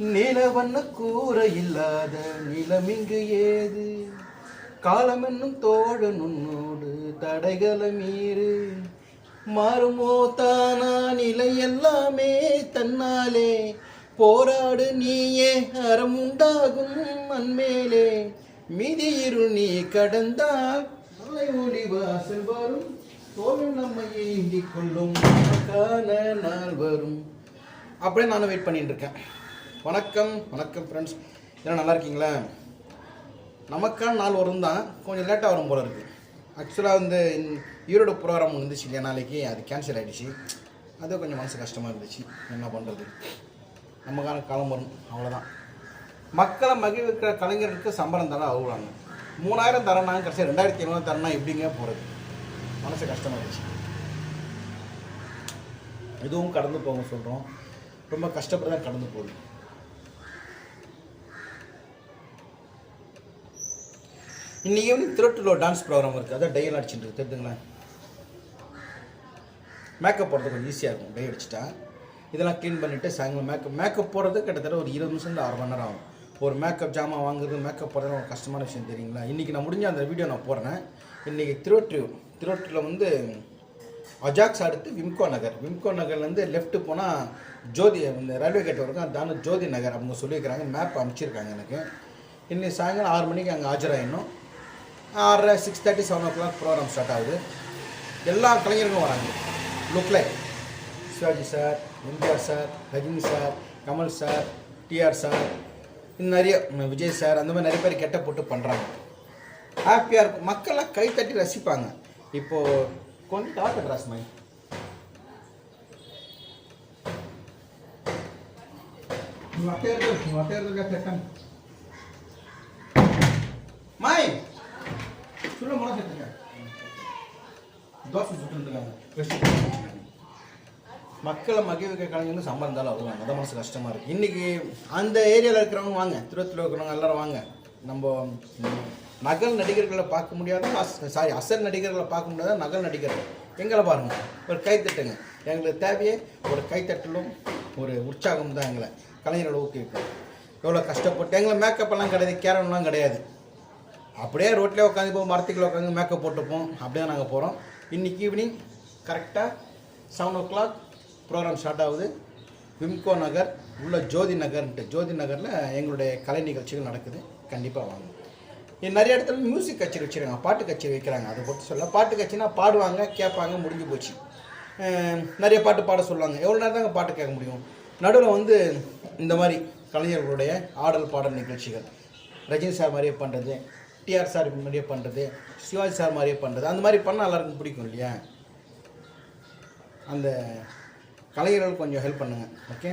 நிலவண்ண கூற இல்லாத நிலமிங்கு ஏது? காலம் என்னும் தோழன் உன்னோடு தடைகளை மீறு. மாறுமோ தானா? நிலை எல்லாமே தன்னாலே. போராடு நீயே அறம் உண்டாகும் அன்மேலே மீதி இருள் நீ கடந்தால் மலை ஒளி வாசல் வரும். தோல் நம்மை ஏந்திக் கொள்ளும். நமக்கான நாள் வரும். அப்படியே நானும் வெயிட் பண்ணிட்டு இருக்கேன். வணக்கம் வணக்கம் ஃப்ரெண்ட்ஸ் என்ன நல்லா இருக்கீங்களா? நமக்கான நாள் வரும் தான் கொஞ்சம் லேட்டாக வரும் போல இருக்குது ஆக்சுவலாக வந்து ஈரோடு ப்ரோக்ராம் இருந்துச்சு இல்லையா நாளைக்கு? அது கேன்சல் ஆகிடுச்சு அது கொஞ்சம் மனசு கஷ்டமாக இருந்துச்சு. என்ன பண்ணுறது நமக்கான காலம் வரும். அவ்வளோதான் மக்களை மகிழ்விக்கிற கலைஞருக்கு சம்பளம் தர அவ்வளோங்க மூணாயிரம் தரேனாங்க கடைசியாக ரெண்டாயிரத்தி ஐநூறு தரேனா எப்படிங்க போகிறது மனசு கஷ்டமாக இருந்துச்சு. இதுவும் கடந்து போங்க சொல்கிறோம் ரொம்ப கஷ்டப்பட்டு தான் கடந்து போகுது. இன்னைக்கு ஈவினிங் திருட்டுல டான்ஸ் ப்ரோக்ராம் இருக்குது அதான் டையல் அடிச்சுட்டு இருக்கு. தெரிஞ்சுங்களேன் மேக்கப் போடுறது கொஞ்சம் ஈஸியாக இருக்கும். டை அடிச்சிட்டா. இதெல்லாம் க்ளீன் பண்ணிவிட்டு சாயங்காலம் மேக்கப் மேக்கப் போடுறது கிட்டத்தட்ட ஒரு இருபது நிமிஷம் அரை மணி நேரம் ஆகும். ஒரு மேக்கப் ஜாமான் வாங்குறது மேக்கப் போடுறது ஒரு கஷ்டமான விஷயம் தெரியுங்களா? இன்றைக்கி நான் முடிஞ்ச அந்த வீடியோ நான் போடுறேன். இன்றைக்கி திருவொற்றியூர் திருவொற்றியில் வந்து அஜாக்ஸ் அடுத்து விம்கோ நகர். விம்கோ நகர்லேருந்து லெஃப்ட்டு போனால் ஜோதி இந்த ரயில்வே கேட் வரைக்கும் அதான ஜோதி நகர். அவங்க சொல்லியிருக்கிறாங்க மேப் அனுப்பிச்சிருக்காங்க எனக்கு. இன்னைக்கு சாயங்காலம் ஆறு மணிக்கு அங்கே ஆஜராயிடணும். ஆறரை six thirty seven o'clock program start ஆகுது. எல்லா கலைஞர்களும் வராங்க. Look like Sivaji sir MGR sir Rajini sir Kamal sir TR sir இன்னும் நிறைய விஜய் சார் அந்த மாதிரி நிறைய பேர் கெட்ட போட்டு பண்ணுறாங்க ஹாப்பியாக இருக்கும். மக்கள்லாம் கை தட்டி ரசிப்பாங்க. இப்போது கொஞ்சம் டாக்டர் ராஸ்மை மாய்! சொல்ல முறை தோசை சுட்டுருக்காங்க மக்களை மகிழ்விக்க கலைஞர்கள் சம்பளம் இருந்தாலும் அவ்வளோ முத மனசு கஷ்டமாக இருக்குது இன்றைக்கி அந்த ஏரியாவில் இருக்கிறவங்க வாங்க. திருவத்தில் இருக்கிறவங்க எல்லோரும் வாங்க. நம்ம நகல் நடிகர்களை பார்க்க முடியாத சாரி அசல் நடிகர்களை பார்க்க முடியாத நகல் நடிகர்கள். எங்களை பாருங்கள் ஒரு கைத்தட்டுங்க. எங்களுக்கு தேவையே ஒரு கைத்தட்டலும் ஒரு உற்சாகம் தான் எங்களை. கலைஞரோட ஊக்குவிக்கும் எவ்வளோ கஷ்டப்பட்டு எங்களை மேக்கப்பெல்லாம் கிடையாது கேரம்லாம் கிடையாது. அப்படியே ரோட்லேயே உட்காந்து போய் மரத்துக்குள்ளே உட்காந்து மேக்கப் போட்டுப்போம். அப்படியே நாங்கள் போகிறோம் இன்னைக்கு ஈவினிங் கரெக்டாக seven o'clock program start ஆகுது. விம்கோ நகர் உள்ள ஜோதி நகர்ன்ட்டு ஜோதி நகரில் எங்களுடைய கலை நிகழ்ச்சிகள் நடக்குது. கண்டிப்பாக வாங்க. நிறைய இடத்துல மியூசிக் கச்சேரி வச்சுருக்காங்க பாட்டு கச்சேரி வைக்கிறாங்க. அதை பொறுத்து சொல்ல பாட்டு கச்சேரினா பாடுவாங்க கேட்பாங்க முடிஞ்சு போச்சு. நிறைய பாட்டு பாட சொல்லுவாங்க. எவ்வளோ நேரம் தாங்க பாட்டு கேட்க முடியும்? நடுவில் வந்து இந்த மாதிரி கலைஞர்களுடைய ஆடல் பாடல் நிகழ்ச்சிகள். ரஜினி சார் மாதிரியே பண்ணுறது டிஆர் சார் மாதிரியே பண்ணுறது சிவாஜி சார் மாதிரியே பண்ணுறது அந்த மாதிரி பண்ணால் எல்லாருக்கும் பிடிக்கும் இல்லையா? அந்த கலைஞர்கள் கொஞ்சம் ஹெல்ப் பண்ணுங்கள் ஓகே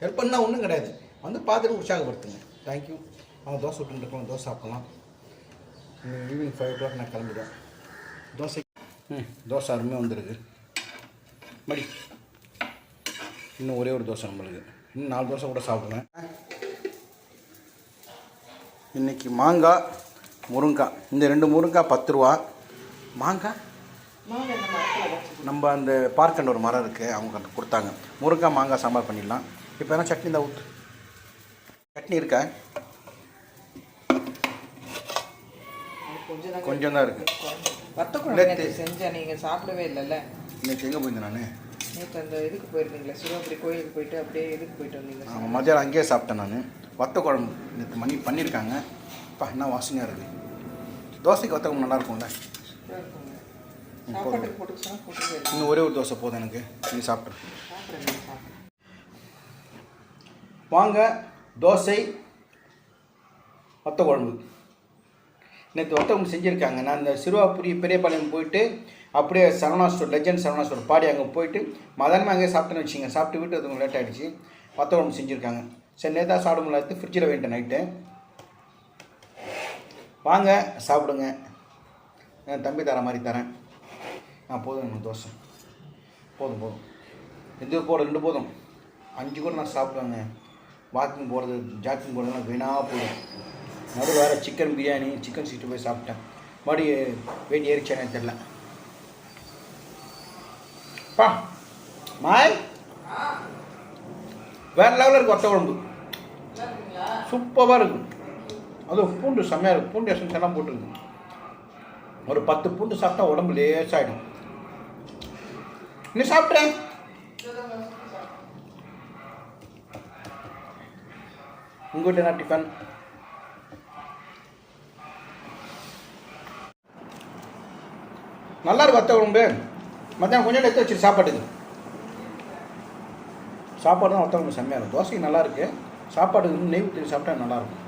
ஹெல்ப் பண்ணால் ஒன்றும் கிடையாது. வந்து பார்த்துட்டு உற்சாகப்படுத்துங்க. தேங்க்யூ அவங்க தோசை விட்டுருக்கோம் தோசை சாப்பிட்லாம். ஈவினிங் ஃபைவ் ஓ கிளாக் நான் கிளம்பிடுவேன். தோசை ம் தோசை அருமையாக வந்துடுது மடி. இன்னும் ஒரே ஒரு தோசை நம்மளுக்கு. இன்னும் நாலு தோசை கூட சாப்பிடுவேன். இன்றைக்கி மாங்காய் முருங்காய் இந்த ரெண்டு முருங்காய் பத்து ரூபா. மாங்காய் நம்ம அந்த பார்க்கண்ட் ஒரு மரம் இருக்குது அவங்க கொடுத்தாங்க. முருங்காய் மாங்காய் சாம்பார் பண்ணிடலாம். இப்போ என்ன சட்னி தான் ஊற்று சட்னி இருக்கா? கொஞ்சம் தான் இருக்குது வத்த குழம்பு செஞ்சேன் நீங்கள் சாப்பிடவே இல்லைல்ல? இன்னைக்கு எங்கே போயிருந்தேன் நான்? நேற்று அந்த இதுக்கு போயிருந்தீங்களே சிவபுரி கோயிலுக்கு போயிட்டு அப்படியே இதுக்கு போயிட்டு வந்தீங்க ஆமாம் மதியானம் அங்கேயே சாப்பிட்டேன் நான். வத்த குழம்பு நேற்று மணி பண்ணியிருக்காங்க. அப்பா என்ன வாசனையாக இருக்குது தோசைக்கு வத்த குழம்பு நல்லா இருக்கும்ல? இன்னும் ஒரே ஒரு தோசை போதும் எனக்கு. நீ சாப்பிடுங்க வாங்க தோசை வத்த குழம்பு. நேற்று குழம்பு செஞ்சுருக்காங்க. நான் இந்த சிறுவாபுரி பெரியபாளையம் போயிட்டு அப்படியே Saravana store legend Saravana store Padi அங்கே போயிட்டு மதனமே அங்கேயே சாப்பிட்டேன்னு வச்சுங்க சாப்பிட்டு வீட்டு அது லேட் ஆகிடுச்சு குழம்பு செஞ்சுருக்காங்க. சரி நேற்றா சாப்பிட முடியல எடுத்து ஃப்ரிட்ஜில் வேண்டேன் நைட்டு. வாங்க சாப்பிடுங்க. என் தம்பி தர மாதிரி தரேன். ஆ போதும் எனக்கு தோசை. போதும் போதும். எது போதும் ரெண்டு போதும். அஞ்சு கூட நான் சாப்பிடுவேங்க. வாக்கிங் போகிறது ஜாக்கிங் போகிறதுலாம் வீணாக போயிடும். நடு வேறு சிக்கன் பிரியாணி சிக்கன் சிக்ஸ்டி போய் சாப்பிட்டேன். மறுபடியும் வெயிட் ஏறிச்சானே தெரில பா. மாய். வேற லெவலில் இருக்கு வத்த குழம்பு. சூப்பராக இருக்கும். அதுவும் பூண்டு செம்மையாக இருக்கும் பூண்டு எசன்ஸ் எல்லாம் போட்டுருங்க. ஒரு பத்து பூண்டு சாப்பிட்டா உடம்பு லேசாகிடும் நீ சாப்பிட்றேன் உங்கள் வீட்டில் என்ன டிஃபன் நல்லா இருக்கும் வத்த குழம்பு மத்தியானம் கொஞ்சம் எடுத்து வச்சு சாப்பாட்டுக்கு. சாப்பாடு தான் வத்த குழம்பு செம்மையாக இருக்கும் தோசைக்கு நல்லா இருக்கு. சாப்பாடு நெய் ஊற்றி சாப்பிட்டா நல்லாயிருக்கும்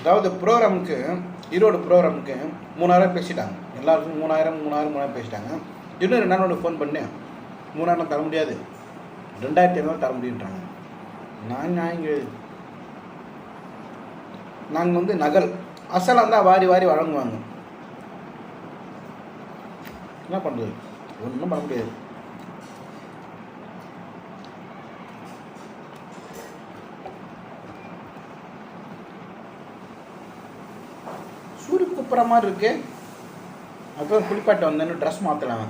அதாவது ப்ரோக்ராமுக்கு ஈரோடு ப்ரோக்ராமுக்கு மூணாயிரம் பேசிட்டாங்க. எல்லாருக்கும் மூணாயிரம் மூணாயிரம் மூணாயிரம் பேசிட்டாங்க. இன்னும் ரெண்டு நாள் ஃபோன் பண்ணேன். மூணாயிரம் தர முடியாது. ரெண்டாயிரத்தி ஐநூறு தர முடியுன்றாங்க. நான் நாங்கள் இங்கே நாங்கள் வந்து நகல் அசலம் தான் வாரி வாரி வழங்குவாங்க. என்ன பண்ணுறது ஒன்றும் பண்ண முடியாது. சூரிய மாதிரி இருக்கு. அப்புறம் குளிப்பாட்ட வந்தேன்னு ட்ரெஸ் மாற்றலாம்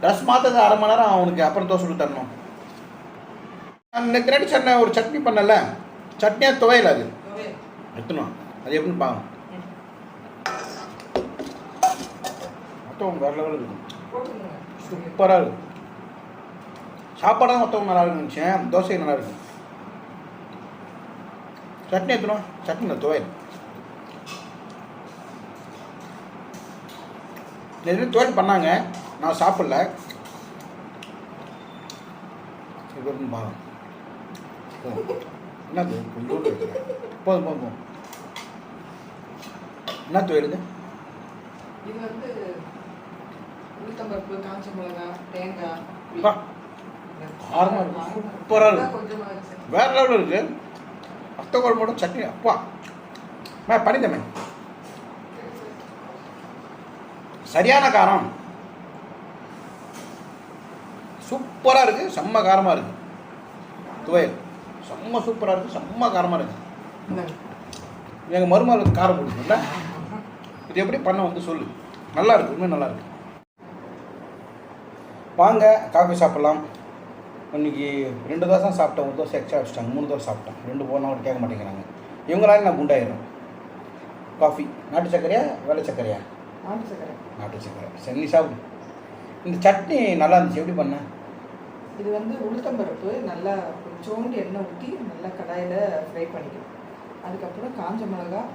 ட்ரெஸ் மாற்றது அரை மணி நேரம் அவனுக்கு அப்புறம் தோசை சுட்டு தரணும். நான் நேற்று நைட்டு ஒரு சட்னி பண்ணல. சட்னியாக துவையல அது. எத்தணும் அது எப்படின்னு பாருங்க மொத்தம் வேறு லெவலில் இருக்கும் சூப்பராக இருக்கும் சாப்பாடாக மொத்தம் நல்லா இருக்கும் நினச்சேன். தோசை நல்லா இருக்கும் சட்னி எத்தணும் சட்னி துவையல். நிறைய துவையல் பண்ணாங்க. நான் சாப்பிடல. பாருங்க. போதும். போதும் போதும். என்ன துவையலுங்க இது வந்து உளுத்தம்பருப்பு காஞ்ச மிளகாய் தேங்காய் அப்பா, காரமா இருக்கு. வேற லெவலில் இருக்கு. அத்தை குழம்போட சட்னி. அப்பா மே பண்ணிட்டமே சரியான காரம். சூப்பராக இருக்கு செம்ம காரமாக இருக்கு. துவையல். செம்ம சூப்பராக இருக்கு செம்ம காரமாக இருக்கு. இந்தாங்க. எங்கள் மருமகளுக்கு காரம் பிடிக்கும்ல இது எப்படி பண்ண வந்து சொல்லு. நல்லா இருக்கு உண்மை நல்லா இருக்கு. வாங்க காஃபி சாப்பிட்லாம். இன்னைக்கு ரெண்டு தோசை தான் சாப்பிட்டேன் ஒரு தோசை எக்ஸ்ட்ரா வச்சுட்டாங்க மூணு தோசை சாப்பிட்டேன். ரெண்டு போனால் கூட கேட்க மாட்டேங்கிறாங்க. இவங்களால நான் குண்டாயிரும்? காஃபி. நாட்டு சர்க்கரையா வெள்ளை சர்க்கரையா? நாட்டு சக்கரை. நாட்டு சர்க்கரை சரி நீ சாப்பிடு. இந்த சட்னி நல்லா இருந்துச்சு. எப்படி பண்ண? இது வந்து உளுத்தம்பருப்பு நல்லா கொஞ்சோண்டு எண்ணெய் ஊற்றி நல்லா கடாயில் ஃப்ரை பண்ணிக்கணும். அதுக்கப்புறம் காஞ்ச மிளகாய்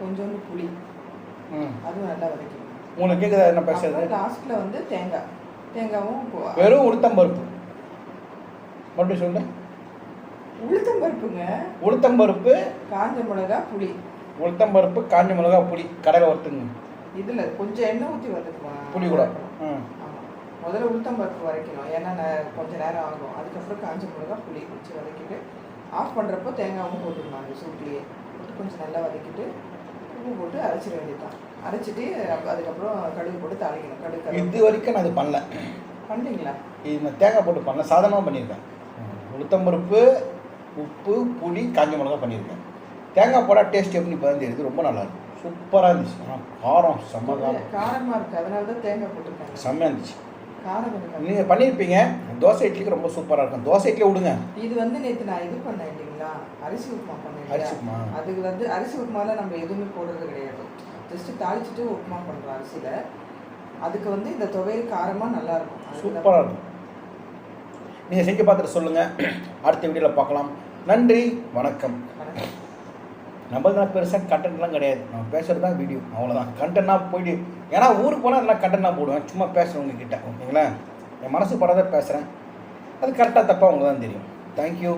கொஞ்சோண்டு புளி. ம். அதுவும் நல்லா வதக்கணும் உங்களுக்கு கேட்குதா என்ன பேசுறது? லாஸ்ட்டில் வந்து தேங்காய். தேங்காவும் வெறும் உளுத்தம்பருப்பு மறுபடியும் சொல்லு. உளுத்தம்பருப்புங்க உளுத்தம்பருப்பு காஞ்ச மிளகாய் புளி. உளுத்தம்பருப்பு காஞ்ச மிளகா புளி. கடையில் வறுத்துங்க இதில் கொஞ்சம் எண்ணெய் ஊற்றி வதக்குமா புளி கூட. ம். ஆமாம் முதல்ல உளுத்தம்பருப்பு வதக்கணும். ஏன்னா நே- கொஞ்ச நேரம் ஆகும். அதுக்கப்புறம் காஞ்ச மிளகாய் புளி வச்சு வதக்கிட்டு ஆஃப் பண்ணுறப்போ தேங்காவும் போட்டுக்கணும். அந்த சூட்லேயே. போட்டு கொஞ்சம் நல்லா வதக்கிட்டு உப்பு போட்டு அரைச்சிட வேண்டியதுதான். அரைச்சிட்டு அதுக்கப்புறம் கடுகு போட்டு தாளிக்கணும். கடுகு இது. வரைக்கும் நான் இது பண்ணல. பண்ணீங்களா? இது நான் தேங்காய் போட்டு பண்ணல. சாதாரணமாக பண்ணியிருக்கேன். உளுத்தம்பருப்பு உப்பு புளி காஞ்ச மிளகா பண்ணியிருக்கேன். தேங்காய் போட டேஸ்ட் எப்படி தெரியுது. ரொம்ப நல்லா இருக்கும் சூப்பராக இருந்துச்சு. ஆனால் காரம் செம்ம காரம். காரமாக இருக்குது அதனால தான் தேங்காய் போட்டிருக்காங்க. செம்மையாக இருந்துச்சு. காரம். நீங்கள் பண்ணியிருப்பீங்க தோசை இட்லிக்கு ரொம்ப சூப்பராக இருக்கும். தோசை இட்லி விடுங்க. இது வந்து நேற்று நான் இது பண்ணேன் இல்லைங்களா? அரிசி உப்புமா பண்ணேன்? அரிசி உப்புமா. அதுக்கு வந்து அரிசி உப்புமால நம்ம எதுவுமே போடுறது கிடையாது. ஜஸ்ட் தாளிச்சிட்டு உப்புமா பண்ணுறோம் அரிசியில். அதுக்கு வந்து இந்த துவையல் காரமாக நல்லா இருக்கும். அதுக்கு தான் சூப்பராக இருக்கும். நீங்கள் செஞ்சு பார்த்துட்டு சொல்லுங்கள் அடுத்த வீடியோவில் பார்க்கலாம். நன்றி. வணக்கம். வணக்கம். நம்மளுக்கு பெருசாக கண்டென்ட்லாம் கிடையாது. நம்ம பேசுகிறது தான் வீடியோ அவ்வளோதான் கண்டென்ட்னா போயிட்டு ஏன்னா ஊருக்கு போனால் அதெல்லாம் கண்டென்ட்னா போடுவேன். சும்மா பேசுகிறவங்க கிட்ட ஓகேங்களா? என் மனசு படாத பேசுகிறேன் அது கரெக்டாக தப்பாக உங்களுக்கு தான் தெரியும் தேங்க்யூ